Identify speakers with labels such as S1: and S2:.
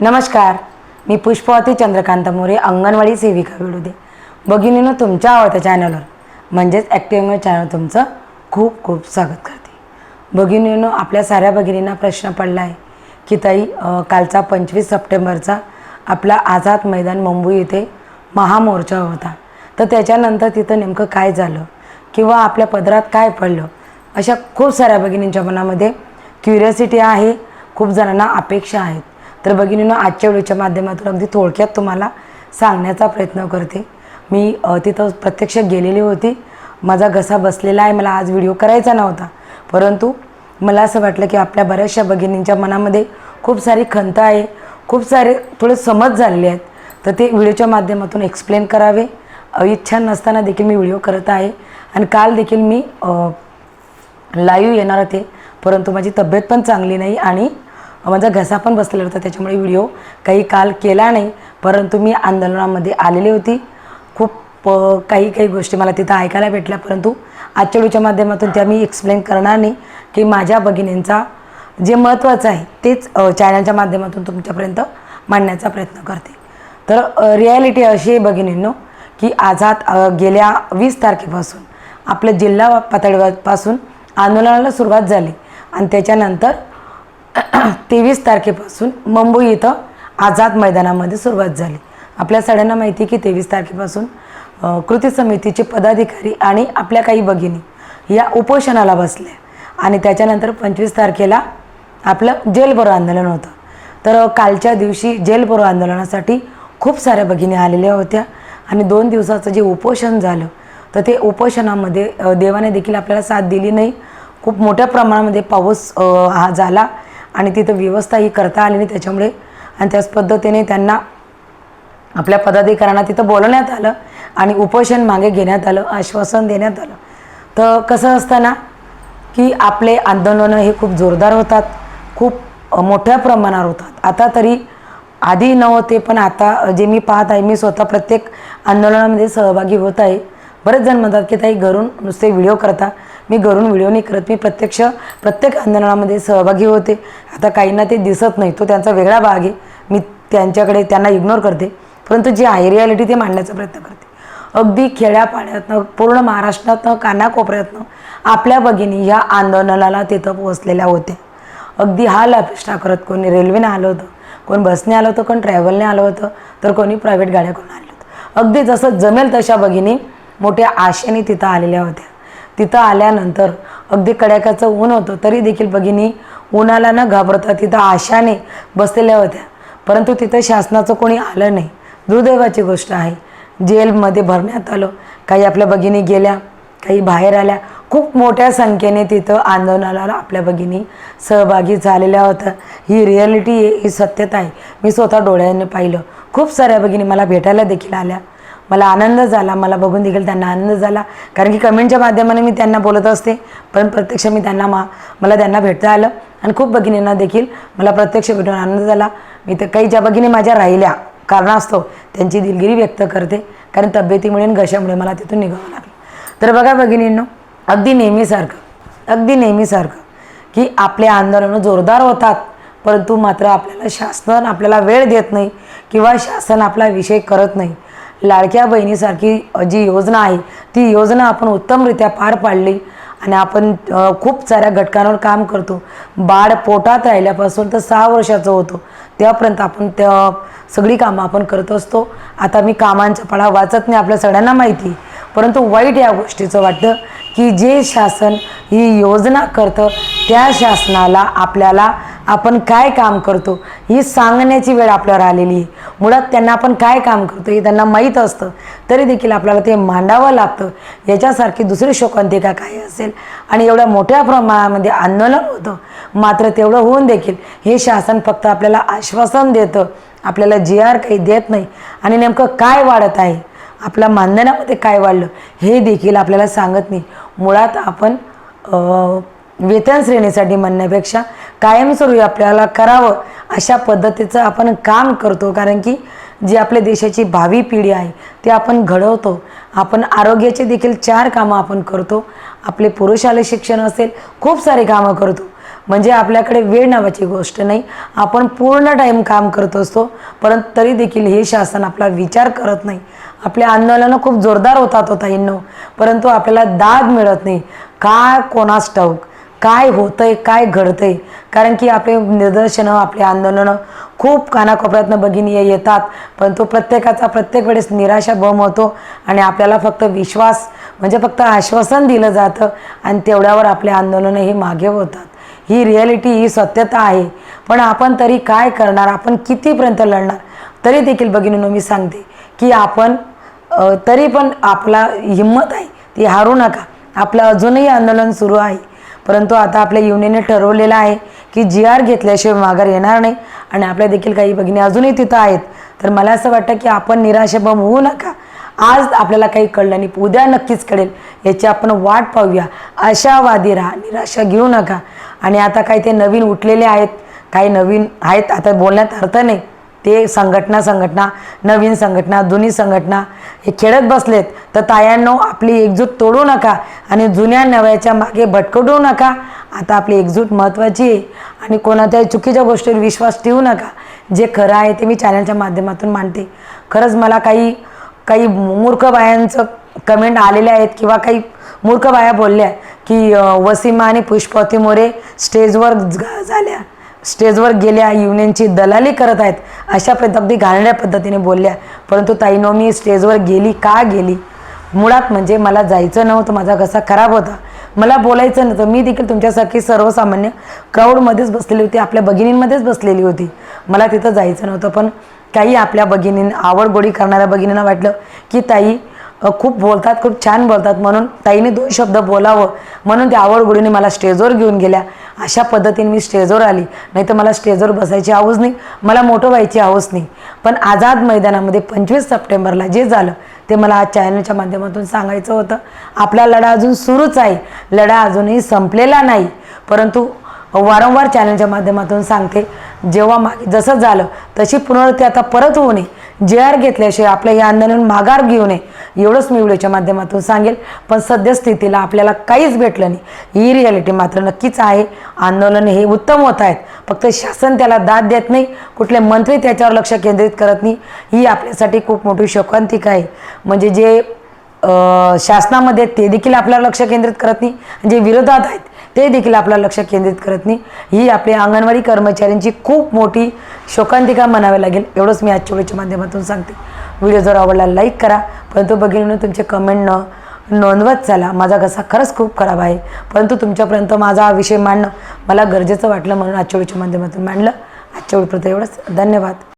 S1: नमस्कार. मी पुष्पवती चंद्रकांत मोरे अंगणवाडी सेविका विडुदे. भगिनीनं तुमच्या आवडत्या चॅनलवर म्हणजेच ॲक्टिव्ह चॅनल तुमचं खूप खूप स्वागत करते. भगिनीनं आपल्या साऱ्या भगिनींना प्रश्न पडला आहे की ताई कालचा पंचवीस सप्टेंबरचा आपला आझाद मैदान मुंबई येथे महामोर्चा होता. तर त्याच्यानंतर तिथं नेमकं काय झालं किंवा आपल्या पदरात काय पडलं? अशा खूप साऱ्या भगिनींच्या मनामध्ये क्युरियोसिटी आहे खूप जणांना अपेक्षा आहेत. तर भगिनीनं आजच्या व्हिडिओच्या माध्यमातून अगदी थोडक्यात तुम्हाला सांगण्याचा प्रयत्न करते. मी तिथं प्रत्यक्ष गेलेली होती. माझा घसा बसलेला आहे. मला आज व्हिडिओ करायचा नव्हता. परंतु मला असं वाटलं की आपल्या बऱ्याचशा भगिनींच्या मनामध्ये खूप सारी खंत आहे. खूप सारे थोडे समज झालेले आहेत. तर ते व्हिडिओच्या माध्यमातून एक्सप्लेन करावे. इच्छा नसताना देखील मी व्हिडिओ करत आहे. आणि काल देखील मी लाईव्ह येणार होते. परंतु माझी तब्येत पण चांगली नाही आणि माझा घसा पण बसलेला होता त्याच्यामुळे व्हिडिओ काही काल केला नाही. परंतु मी आंदोलनामध्ये आलेली होती. खूप काही काही गोष्टी मला तिथं ऐकायला भेटल्या. परंतु आजच्या व्हिडिओच्या माध्यमातून त्या मी एक्सप्लेन करणार नाही की माझ्या भगिनींचा जे महत्त्वाचं आहे तेच चॅनलच्या माध्यमातून तुमच्यापर्यंत मांडण्याचा प्रयत्न करते. तर रिॲलिटी अशी आहे भगिनींनो की आझाद गेल्या वीस तारखेपासून आपल्या जिल्हा पातळीपासून आंदोलनाला सुरुवात झाली. आणि त्याच्यानंतर तेवीस तारखेपासून मुंबई इथं आझाद मैदानामध्ये सुरुवात झाली. आपल्या सगळ्यांना माहिती की तेवीस तारखेपासून कृती समितीचे पदाधिकारी आणि आपल्या काही भगिनी या उपोषणाला बसल्या आणि त्याच्यानंतर पंचवीस तारखेला आपलं जेलभरो आंदोलन होतं. तर कालच्या दिवशी जेलभरो आंदोलनासाठी खूप साऱ्या भगिनी आलेल्या होत्या. आणि दोन दिवसाचं जे उपोषण झालं तर ते उपोषणामध्ये देवाने देखील आपल्याला साथ दिली नाही. खूप मोठ्या प्रमाणामध्ये पाऊस हा झाला. आणि तिथं व्यवस्था ही करता आली नाही त्याच्यामुळे. आणि त्याच पद्धतीने त्यांना आपल्या पदाधिकाऱ्यांना तिथं बोलवण्यात आलं आणि उपोषण मागे घेण्यात आलं आश्वासन देण्यात आलं. तर कसं असताना की आपले आंदोलनं हे खूप जोरदार होतात खूप मोठ्या प्रमाणावर होतात. आता तरी आधी नव्हते पण आता जे मी पाहत आहे मी स्वतः प्रत्येक आंदोलनामध्ये सहभागी होत आहे. बरेच जण म्हणतात की ताई घरून नुसते व्हिडिओ करता. मी घरून व्हिडिओ नाही करत. मी प्रत्यक्ष प्रत्येक आंदोलनामध्ये सहभागी होते. आता काहींना ते दिसत नाही. तो त्यांचा वेगळा भाग आहे. मी त्यांच्याकडे त्यांना इग्नोर करते. परंतु जी आहे रियालिटी ते मांडण्याचा प्रयत्न करते. अगदी खेड्यापाड्यातनं पूर्ण महाराष्ट्रातनं कानाकोपऱ्यातनं आपल्या भगिनी ह्या आंदोलनाला तिथं पोहोचलेल्या होत्या. अगदी हा अपेक्षा करत कोणी रेल्वेने आलं होतं कोण बसने आलं होतं कोण ट्रॅव्हलने आलं होतं तर कोणी प्रायव्हेट गाड्या करून आलं होतं अगदी जसं जमेल तशा भगिनी मोठ्या आशेने तिथं आलेल्या होत्या. तिथं आल्यानंतर अगदी कड्याकाचं ऊन होतं तरी देखील भगिनी उन्हाला न घाबरता तिथं आशाने बसलेल्या होत्या. परंतु तिथं शासनाचं कोणी आलं नाही. दुर्दैवाची गोष्ट आहे. जेलमध्ये भरण्यात आलं. काही आपल्या भगिनी गेल्या काही बाहेर आल्या. खूप मोठ्या संख्येने तिथं आंदोलनाला आपल्या भगिनी सहभागी झालेल्या होत्या. ही रिॲलिटी ही सत्यता आहे. मी स्वतः डोळ्याने पाहिलं. खूप साऱ्या भगिनी मला भेटायला देखील आल्या. मला आनंद झाला मला बघून देखील त्यांना आनंद झाला. कारण की कमेंटच्या माध्यमाने मी त्यांना बोलत असते पण प्रत्यक्ष मी त्यांना मा मला त्यांना भेटता आलं. आणि खूप भगिनींना देखील मला प्रत्यक्ष भेटून आनंद झाला. मी तर काही ज्या भगिनी माझ्या राहिल्या कारणास्तव त्यांची दिलगिरी व्यक्त करते. कारण तब्येतीमुळे आणि घशामुळे मला तिथून निघावं लागलं. तर बघा भगिनींनो अगदी नेहमीसारखं अगदी नेहमीसारखं की आपले आंदोलनं जोरदार होतात परंतु मात्र आपल्याला शासन आपल्याला वेळ देत नाही किंवा शासन आपला विषय करत नाही. लाडक्या बहिणीसारखी जी योजना आहे ती योजना आपण उत्तमरित्या पार पाडली आणि आपण खूप साऱ्या घटकांवर काम करतो. बाळ पोटात राहिल्यापासून तर सहा वर्षाचं होतो. त्यापर्यंत आपण त्या सगळी कामं आपण करत असतो. आता मी कामांचा पडा वाचत नाही आपल्या सगळ्यांना माहिती आहे. परंतु वाईट या गोष्टीचं वाटतं की जे शासन ही योजना करतं त्या शासनाला आपल्याला आपण काय काम करतो ही सांगण्याची वेळ आपल्यावर आलेली आहे. मुळात त्यांना आपण काय काम करतो हे त्यांना माहीत असतं. तरी देखील आपल्याला ते मांडावं लागतं. याच्यासारखी दुसरी शोकांतिका काय असेल. आणि एवढ्या मोठ्या प्रमाणामध्ये आंदोलन होतं. मात्र तेवढं होऊन देखील हे शासन फक्त आपल्याला आश्वासन देतं. आपल्याला जी आर काही देत नाही. आणि नेमकं काय वाढत आहे? आपल्या मानधनामध्ये काय वाढलं? हे देखील आपल्याला सांगत नाही. मुळात आपण वेतन श्रेणीसाठी म्हणण्यापेक्षा कायमस्वरूपी आपल्याला करावं अशा पद्धतीचं आपण काम करतो. कारण की जी आपल्या देशाची भावी पिढी आहे ते आपण घडवतो. आपण आरोग्याचे देखील चार कामं आपण करतो. आपले पुरुषाले शिक्षण असेल खूप सारे कामं करतो. म्हणजे आपल्याकडे वेळ नावाची गोष्ट नाही. आपण पूर्ण टाईम काम करत असतो परंतु तरी देखील हे शासन आपला विचार करत नाही. आपले आंदोलनं खूप जोरदार होतात होता इन्नो परंतु आपल्याला दाद मिळत नाही. का कोणास ठाऊक? काय होतंय काय घडतंय? कारण की आपले निदर्शनं आपले आंदोलनं खूप कानाकोपऱ्यातनं भगिनी येतात. पण तो प्रत्येकाचा प्रत्येक वेळेस निराशा बम होतो आणि आपल्याला फक्त विश्वास म्हणजे फक्त आश्वासन दिलं जातं आणि तेवढ्यावर आपले आंदोलनं हे मागे होतात ही रिॲलिटी ही सत्यता आहे. पण आपण तरी काय करणार? आपण कितीपर्यंत लढणार? तरी देखील भगिनीनो मी सांगते की आपण तरी पण आपला हिंमत आहे ती हारू नका. आपलं अजूनही आंदोलन सुरू आहे. परंतु आता आपल्या युनियनने ठरवलेलं आहे की जी आर घेतल्याशिवाय माघार येणार नाही आणि आपल्या देखील काही भगिनी अजूनही तिथं आहेत. तर मला असं वाटतं की आपण निराशाबम होऊ नका. आज आपल्याला काही कळलं नाही उद्या नक्कीच कळेल. याची आपण वाट पाहूया. आशावादी राहा निराशा घेऊ नका. आणि आता काही ते नवीन उठलेले आहेत काही नवीन आहेत आता बोलण्यात अर्थ नाही. ते संघटना संघटना नवीन संघटना जुनी संघटना हे खेळत बसलेत. तर तायांनो आपली एकजूट तोडू नका आणि जुन्या नव्याच्या मागे भटकटू नका. आता आपली एकजूट महत्त्वाची आहे आणि कोणाच्याही चुकीच्या गोष्टीवर विश्वास ठेवू नका. जे खरं आहे ते मी चॅनलच्या माध्यमातून मांडते. खरंच मला काही काही मूर्ख बायांचं कमेंट आलेले आहेत किंवा काही मूर्ख बाया बोलल्या की वसीमा आणि पुष्पवती मोरे स्टेजवर झाल्या. स्टेजवर गेल्या युनियनची दलाली करत आहेत अशा पद्ध अगदी पद्धतीने बोलल्या. परंतु ताईनो मी स्टेजवर गेली का गेली? मुळात म्हणजे मला जायचं नव्हतं माझा घसा खराब होता. मला बोलायचं नव्हतं. मी देखील तुमच्यासारखी सर्वसामान्य क्राऊडमध्येच बसलेली होती आपल्या भगिनींमध्येच बसलेली होती. मला तिथं जायचं नव्हतं पण काही आपल्या भगिनी आवडगोडी करणाऱ्या भगिनींना वाटलं की ताई खूप बोलतात खूप छान बोलतात. म्हणून ताईने दोन शब्द बोलावं. म्हणून त्या आवडगुडीने मला स्टेजवर घेऊन गेल्या. अशा पद्धतीने मी स्टेजवर आली. नाही तर मला स्टेजवर बसायची हौस नाही. मला मोठं व्हायची हौस नाही. पण आझाद मैदानामध्ये पंचवीस सप्टेंबरला जे झालं ते मला आज चॅनलच्या माध्यमातून सांगायचं होतं. आपला लढा अजून सुरूच आहे. लढा अजूनही संपलेला नाही. परंतु वारंवार चॅनलच्या माध्यमातून सांगते जेव्हा मागे जसं झालं तशी पुनरावृत्ती आता परत होऊ नये. जे आर घेतल्याशिवाय आपलं हे आंदोलन माघार घेऊ नये एवढंच मी व्हिडिओच्या माध्यमातून सांगेल. पण सद्यस्थितीला आपल्याला काहीच भेटलं नाही. ही रियालिटी मात्र नक्कीच आहे. आंदोलन हे उत्तम होत आहेत. फक्त शासन त्याला दाद देत नाही कुठले मंत्री त्याच्यावर लक्ष केंद्रित करत नाही. ही आपल्यासाठी खूप मोठी शोकांतिका आहे. म्हणजे जे शासनामध्ये ते देखील आपल्याला लक्ष केंद्रित करत नाही. जे विरोधात आहेत ते देखील आपल्याला लक्ष केंद्रित करत नाही. ही आपल्या अंगणवाडी कर्मचाऱ्यांची खूप मोठी शोकांतिका म्हणावी लागेल. एवढंच मी आजच्या व्हिडिओच्या माध्यमातून सांगते. व्हिडिओ जर आवडला लाईक करा. परंतु बघितलं तुमचे कमेंट न नोंदवत चला. माझा घसा खरंच खूप खराब आहे. परंतु तुमच्यापर्यंत माझा हा विषय मांडणं मला गरजेचं वाटलं म्हणून आजच्या व्हिडिओच्या माध्यमातून मांडलं. आजच्या व्हिडिओपर्यंत एवढंच. धन्यवाद.